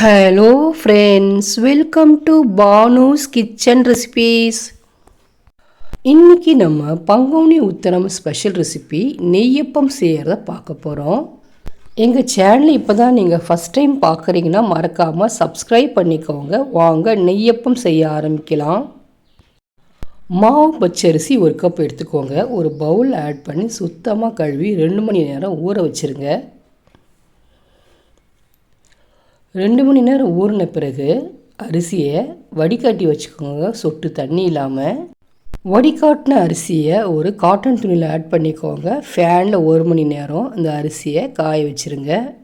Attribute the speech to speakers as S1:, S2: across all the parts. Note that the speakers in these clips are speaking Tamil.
S1: Hello friends welcome to Banu's kitchen recipes இன்றைக்கி நம்ம பங்குனி உத்தரம் ஸ்பெஷல் ரெசிபி நெய்யப்பம் செய்கிறத பார்க்க போகிறோம் எங்கள் சேனல் இப்போ தான் நீங்கள் ஃபஸ்ட் டைம் பார்க்குறீங்கன்னா மறக்காமல் சப்ஸ்கிரைப் பண்ணிக்கோங்க. வாங்க நெய்யப்பம் செய்ய ஆரம்பிக்கலாம். மாவு பச்சரிசி ஒரு கப் எடுத்துக்கோங்க. ஒரு பவுல் ஆட் பண்ணி சுத்தமாக கழுவி ரெண்டு மணி நேரம் ஊற வச்சுருங்க. ரெண்டு மணி நேரம் ஊறின பிறகு அரிசியை வடிகட்டி வச்சுக்கோங்க. சொட்டு தண்ணி இல்லாமல் வடிகாட்டின அரிசியை ஒரு காட்டன் துணியில் ஆட் பண்ணிக்கோங்க. ஃபேனில் ஒரு மணி நேரம் இந்த அரிசியை காய வச்சுருங்க.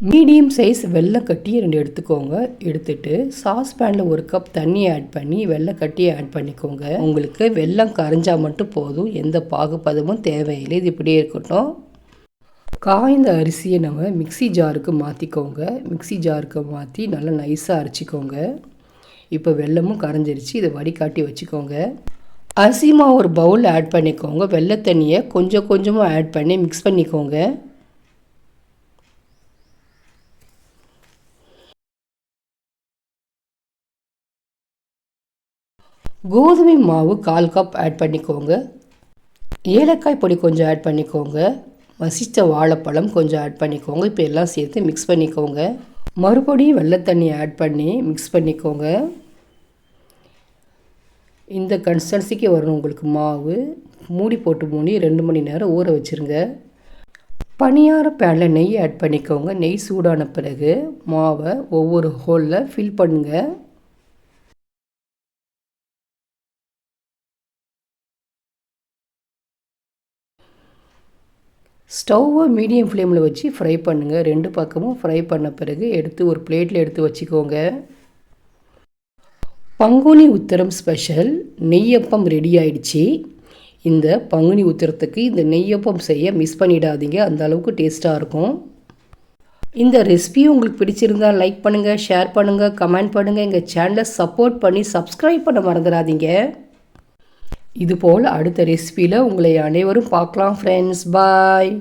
S1: மீடியம் சைஸ் வெள்ளை கட்டி ரெண்டு எடுத்துக்கோங்க. எடுத்துட்டு சாஸ் பேனில் ஒரு கப் தண்ணி ஆட் பண்ணி வெள்ளை கட்டி ஆட் பண்ணிக்கோங்க. உங்களுக்கு வெள்ளம் கரைஞ்சால் மட்டும் போதும். எந்த பாகுபதமும் தேவையில்லை. இது இப்படியே இருக்கட்டும். காய்ந்த அரிசியை நம்ம மிக்சி ஜாருக்கு மாற்றிக்கோங்க மிக்சி ஜாருக்கு மாற்றி நல்லா நைஸாக அரைச்சிக்கோங்க. இப்போ வெள்ளமும் கரைஞ்சிருச்சு. இதை வடிகாட்டி வச்சுக்கோங்க. அரிசி மாவு ஒரு பவுல் ஆட் பண்ணிக்கோங்க. வெள்ளை தண்ணியை கொஞ்சம் கொஞ்சமாக ஆட் பண்ணி மிக்ஸ் பண்ணிக்கோங்க. கோதுமை மாவு கால் கப் ஆட் பண்ணிக்கோங்க. ஏலக்காய் பொடி கொஞ்சம் ஆட் பண்ணிக்கோங்க. வசித்த வாழைப்பழம் கொஞ்சம் ஆட் பண்ணிக்கோங்க. இப்போ எல்லாம் சேர்த்து மிக்ஸ் பண்ணிக்கோங்க. மறுபடியும் வெள்ளை தண்ணி ஆட் பண்ணி மிக்ஸ் பண்ணிக்கோங்க. இந்த கன்சிஸ்டன்சிக்கு வரணும் உங்களுக்கு மாவு. மூடி போட்டு மூடி ரெண்டு மணி நேரம் ஊற வச்சுருங்க. பனியார பேனில் நெய் ஆட் பண்ணிக்கோங்க. நெய் சூடான பிறகு மாவை ஒவ்வொரு ஹோலில் ஃபில் பண்ணுங்கள் ஸ்டவ்வை மீடியம் ஃப்ளேமில் வச்சு ஃப்ரை பண்ணுங்கள் ரெண்டு பக்கமும் ஃப்ரை பண்ண பிறகு எடுத்து ஒரு பிளேட்டில் எடுத்து வச்சுக்கோங்க. பங்குனி உத்தரம் ஸ்பெஷல். நெய்யப்பம் ரெடி ஆயிடுச்சு. இந்த பங்குனி உத்தரத்துக்கு இந்த நெய்யப்பம் செய்ய மிஸ் பண்ணிடாதீங்க. அந்த அளவுக்கு டேஸ்ட்டாக இருக்கும். இந்த ரெசிபி உங்களுக்கு பிடிச்சிருந்தா லைக் பண்ணுங்கள் ஷேர் பண்ணுங்கள் கமெண்ட் பண்ணுங்கள் எங்கள் சேனலை சப்போர்ட் பண்ணி சப்ஸ்கிரைப் பண்ண மறந்துடாதீங்க. இதுபோல் அடுத்த ரெசிபியில் உங்களை அனைவரும் பார்க்கலாம் ஃப்ரெண்ட்ஸ் பாய்